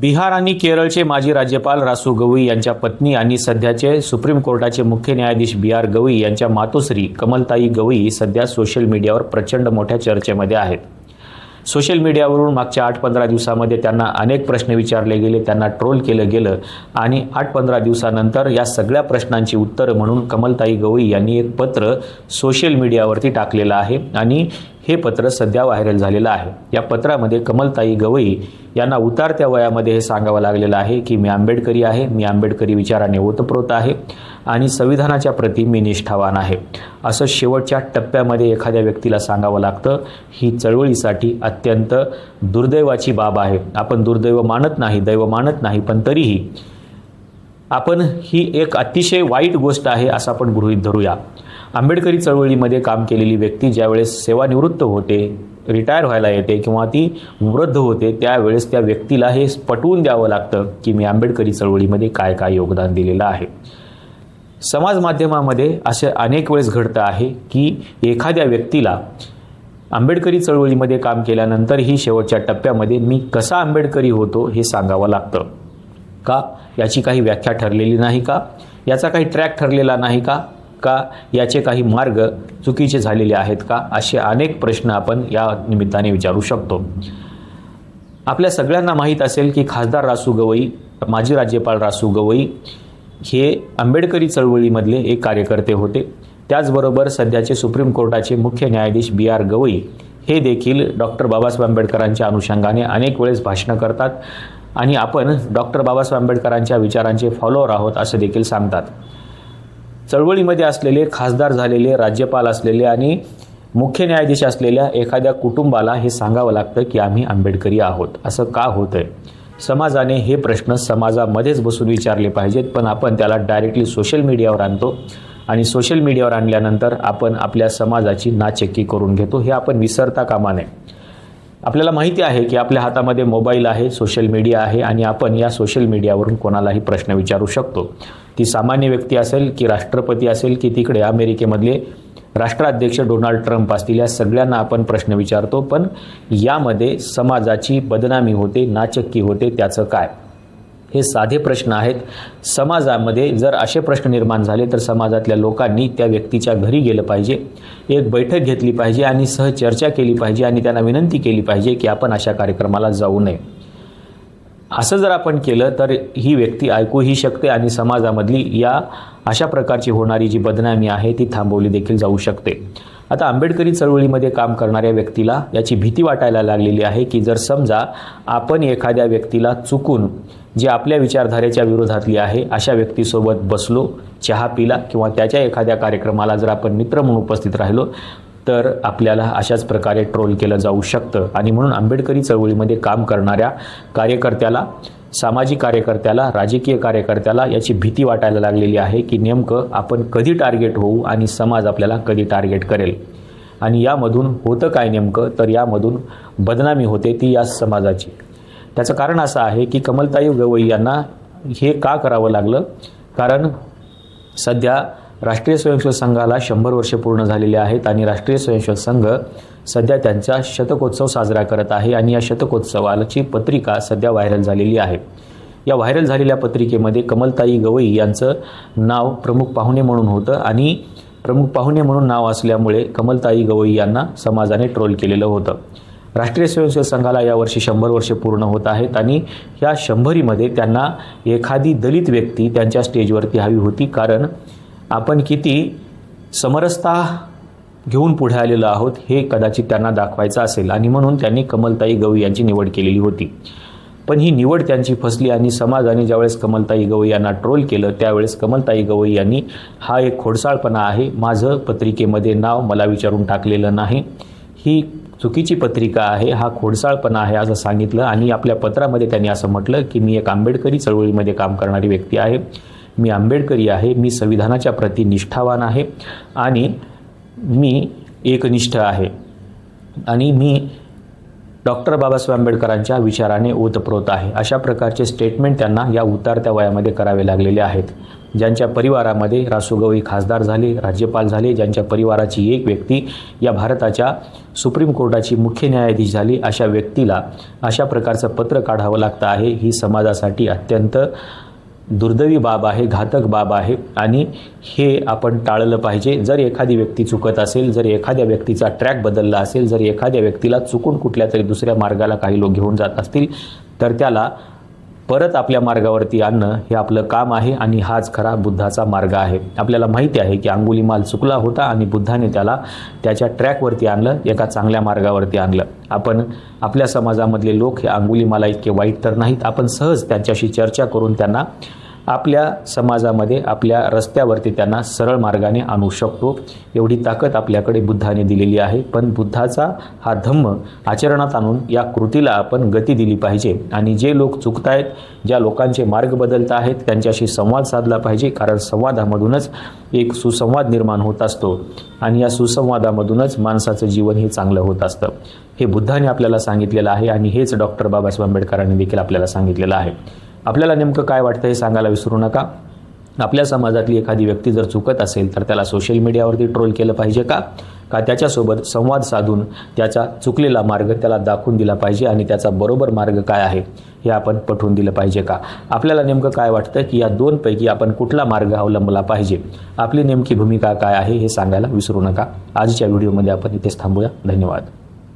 बिहार आणि केरळचे माजी राज्यपाल रासू गवई यांच्या पत्नी आणि सध्याचे सुप्रीम कोर्टाचे मुख्य न्यायाधीश बी आर गवई यांच्या मातोश्री कमलताई गवई सध्या सोशल मीडियावर प्रचंड मोठ्या चर्चेमध्ये आहेत. सोशल मीडियावरून मागच्या आठ पंधरा दिवसामध्ये त्यांना अनेक प्रश्न विचारले गेले त्यांना ट्रोल केलं गेलं आणि आठ पंधरा दिवसानंतर या सगळ्या प्रश्नांची उत्तरं म्हणून कमलताई गवई यांनी एक पत्र सोशल मीडियावरती टाकलेलं आहे आणि हे पत्र सध्या व्हायरल झालेलं आहे. या पत्रामध्ये कमलताई गवई यांना उतारत्या वयामध्ये हे सांगावं लागलेलं आहे की मी आंबेडकरी आहे मी आंबेडकरी विचाराने ओतप्रोत आहे. आणि संविधानाच्या प्रती मी निष्ठावान आहे. असं शेवटच्या टप्प्यामध्ये एखाद्या व्यक्तीला सांगावं लागतं ही चळवळीसाठी अत्यंत दुर्दैवाची बाब आहे. आपण दुर्दैव मानत नाही दैव मानत नाही पण तरीही आपण ही एक अतिशय वाईट गोष्ट आहे असं आपण गृहीत धरूया. आंबेडकरी चळवळीमध्ये काम केलेली व्यक्ती ज्यावेळेस सेवानिवृत्त होते रिटायर व्हायला येते किंवा ती वृद्ध होते त्यावेळेस त्या व्यक्तीला हे पटवून द्यावं लागतं की मी आंबेडकरी चळवळीमध्ये काय काय योगदान दिलेलं आहे. समाज माध्यमामध्ये असे अनेक वेळेस घडतं आहे की एखाद्या व्यक्तीला आंबेडकरी चळवळीमध्ये काम केल्यानंतरही शेवटच्या टप्प्यामध्ये मी कसा आंबेडकरी होतो हे सांगावं लागतं. का? याची काही व्याख्या ठरलेली नाही का? याचा काही ट्रॅक ठरलेला नाही का? का याचे काही मार्ग चुकीचे झालेले आहेत का? असे अनेक प्रश्न आपण या निमित्ताने विचारू शकतो. आपल्या सगळ्यांना माहीत असेल की खासदार रासू गवई माजी राज्यपाल रासू गवई हे आंबेडकरी चळवळीमधले एक कार्यकर्ते होते. त्याचबरोबर सध्याचे सुप्रीम कोर्टाचे मुख्य न्यायाधीश बी आर गवई हे देखील डॉक्टर बाबासाहेब आंबेडकरांच्या अनुषंगाने अनेक वेळेस भाषणं करतात आणि आपण डॉक्टर बाबासाहेब आंबेडकरांच्या विचारांचे फॉलोअर आहोत असं देखील सांगतात. चळवळीमध्ये असलेले खासदार झालेले राज्यपाल असलेले आणि मुख्य न्यायाधीश असलेल्या एखाद्या कुटुंबाला हे सांगावं लागतं की आम्ही आंबेडकरी आहोत. असं का होतं आहे समाजाने हे प्रश्न समाजामध्येच बसून विचारले पाहिजेत पण आपण त्याला डायरेक्टली सोशल मीडियावर आणतो. आणि सोशल मीडियावर आणल्यानंतर आपण आपल्या समाजाची नाचक्की करून घेतो. हे आपण विसरता कामा नये. आपल्याला माहिती आहे की आपल्या हातामध्ये मोबाईल आहे सोशल मीडिया आहे आणि आपण या सोशल मीडियावरून कोणालाही प्रश्न विचारू शकतो. ती सामान्य व्यक्ती असेल की राष्ट्रपती असेल की तिकडे अमेरिकेमधले राष्ट्राध्यक्ष डोनाल्ड ट्रम्प असतील या सगळ्यांना आपण प्रश्न विचारतो पण यामध्ये समाजाची बदनामी होते नाचक्की होते त्याचं काय? हे साधे प्रश्न आहेत. समाजामध्ये जर असे प्रश्न निर्माण झाले तर समाजातल्या लोकांनी त्या व्यक्तीच्या घरी गेलं पाहिजे एक बैठक घेतली पाहिजे आणि सहचर्चा केली पाहिजे आणि त्यांना विनंती केली पाहिजे की आपण अशा कार्यक्रमाला जाऊ नये. असं जर आपण केलं तर ही व्यक्ती ऐकूही शकते आणि समाजामधली या अशा प्रकारची होणारी जी बदनामी आहे ती थांबवली देखील जाऊ शकते. आता आंबेडकरी चळवळीमध्ये काम करणाऱ्या व्यक्तीला याची भीती वाटायला लागलेली आहे की जर समजा आपण एखाद्या व्यक्तीला चुकून जी आपल्या विचारधारेच्या विरोधातली आहे अशा व्यक्तीसोबत बसलो चहा पिला किंवा त्याच्या एखाद्या कार्यक्रमाला जर आपण मित्र म्हणून उपस्थित राहिलो तर आपल्याला अशाच प्रकारे ट्रोल केलं जाऊ शकतं. आणि म्हणून आंबेडकरी चळवळीमध्ये काम करणाऱ्या कार्यकर्त्याला सामाजिक कार्यकर्त्याला राजकीय कार्यकर्त्याला याची भीती वाटायला लागलेली आहे की नेमकं आपण कधी टार्गेट होऊ आणि समाज आपल्याला कधी टार्गेट करेल. आणि यामधून होतं काय नेमकं? तर यामधून बदनामी होते ती या समाजाची. त्याचं कारण असं आहे की कमलताई गवई यांना हे का करावं लागलं? कारण सध्या राष्ट्रीय स्वयंसेवक संघाला शंभर वर्ष पूर्ण झालेले आहेत आणि राष्ट्रीय स्वयंसेवक संघ सध्या त्यांचा शतकोत्सव साजरा करत आहे आणि या शतकोत्सवाची पत्रिका सध्या व्हायरल झालेली आहे. या व्हायरल झालेल्या पत्रिकेमध्ये कमलताई गवई यांचं नाव प्रमुख पाहुणे म्हणून होतं आणि प्रमुख पाहुणे म्हणून नाव असल्यामुळे कमलताई गवई यांना समाजाने ट्रोल केलेलं होतं. राष्ट्रीय स्वयंसेवक संघाला यावर्षी शंभर वर्ष पूर्ण होत आहेत आणि या शंभरीमध्ये त्यांना एखादी दलित व्यक्ती त्यांच्या स्टेजवरती हवी होती. कारण आपण किती समरसता घेऊन पुढे आलेलो आहोत हे कदाचित त्यांना दाखवायचं असेल. आणि म्हणून त्यांनी कमलताई गवई यांची निवड केलेली होती. पण ही निवड त्यांची फसली आणि समाजाने ज्यावेळेस कमलताई गवई यांना ट्रोल केलं त्यावेळेस कमलताई गवई यांनी हा एक खोडसाळपणा आहे. माझं पत्रिकेमध्ये नाव मला विचारून टाकलेलं नाही. ही चुकीची पत्रिका आहे. हा खोडसाळपणा आहे असं सांगितलं. आणि आपल्या पत्रामध्ये त्यांनी असं म्हटलं की मी एक आंबेडकरी चळवळीमध्ये काम करणारी व्यक्ती आहे. मी आंबेडकरी आहे मी संविधानाच्या प्रती निष्ठावान आहे आणि मी एकनिष्ठ आहे. आणि मी डॉक्टर बाबासाहेब आंबेडकरांच्या विचाराने ओतप्रोत आहे. अशा प्रकारचे स्टेटमेंट त्यांना या उतारत्या वयामध्ये करावे लागलेले आहेत. ज्यांच्या परिवारामध्ये रासुगवई खासदार झाले राज्यपाल झाले ज्यांच्या परिवाराची एक व्यक्ती या भारताच्या सुप्रीम कोर्टाची मुख्य न्यायाधीश झाली अशा व्यक्तीला अशा प्रकारचं पत्र काढावं लागतं आहे. ही समाजासाठी अत्यंत दुर्दैवी बाब आहे घातक बाब आहे आणि हे आपण टाळलं पाहिजे. जर एखादी व्यक्ती चुकत असेल जर एखाद्या व्यक्तीचा ट्रॅक बदलला असेल जर एखाद्या व्यक्तीला चुकून कुठल्या तरी दुसऱ्या मार्गाला काही लोक घेऊन जात असतील तर त्याला परत आपल्या मार्गावरती आणणं हे आपलं काम आहे आणि हाच खरा बुद्धाचा मार्ग आहे. आपल्याला माहिती आहे की अंगुलीमाल चुकला होता आणि बुद्धाने त्याला त्याच्या ट्रॅकवरती आणलं एका चांगल्या मार्गावरती आणलं. आपण आपल्या समाजामधले लोक हे अंगुलीमाला इतके वाईट तर नाहीत आपण सहज त्यांच्याशी चर्चा करून त्यांना आपल्या समाजामध्ये आपल्या रस्त्यावरती त्यांना सरळ मार्गाने आणू शकतो. एवढी ताकद आपल्याकडे बुद्धाने दिलेली आहे. पण बुद्धाचा हा धम्म आचरणात आणून या कृतीला आपण गती दिली पाहिजे. आणि जे लोक चुकतायत ज्या लोकांचे मार्ग बदलत आहेत त्यांच्याशी संवाद साधला पाहिजे. कारण संवादामधूनच एक सुसंवाद निर्माण होत असतो. आणि या सुसंवादामधूनच माणसाचं जीवन हे चांगलं होत असतं. हे बुद्धाने आपल्याला सांगितलेलं आहे. आणि हेच डॉक्टर बाबासाहेब आंबेडकरांनी देखील आपल्याला सांगितलेलं आहे. आपल्याला नेमकं काय वाटतं हे सांगायला विसरू नका. आपल्या समाजातली एखादी व्यक्ती जर चुकत असेल तर त्याला सोशल मीडियावरती ट्रोल केलं पाहिजे का? का त्याच्यासोबत संवाद साधून त्याचा चुकलेला मार्ग त्याला दाखवून दिला पाहिजे आणि त्याचा बरोबर मार्ग काय आहे हे आपण पटवून दिलं पाहिजे का? आपल्याला नेमकं काय वाटतं की या दोनपैकी आपण कुठला मार्ग अवलंबला पाहिजे? आपली नेमकी भूमिका काय आहे हे सांगायला विसरू नका. आजच्या व्हिडिओमध्ये आपण इथेच थांबूया. धन्यवाद.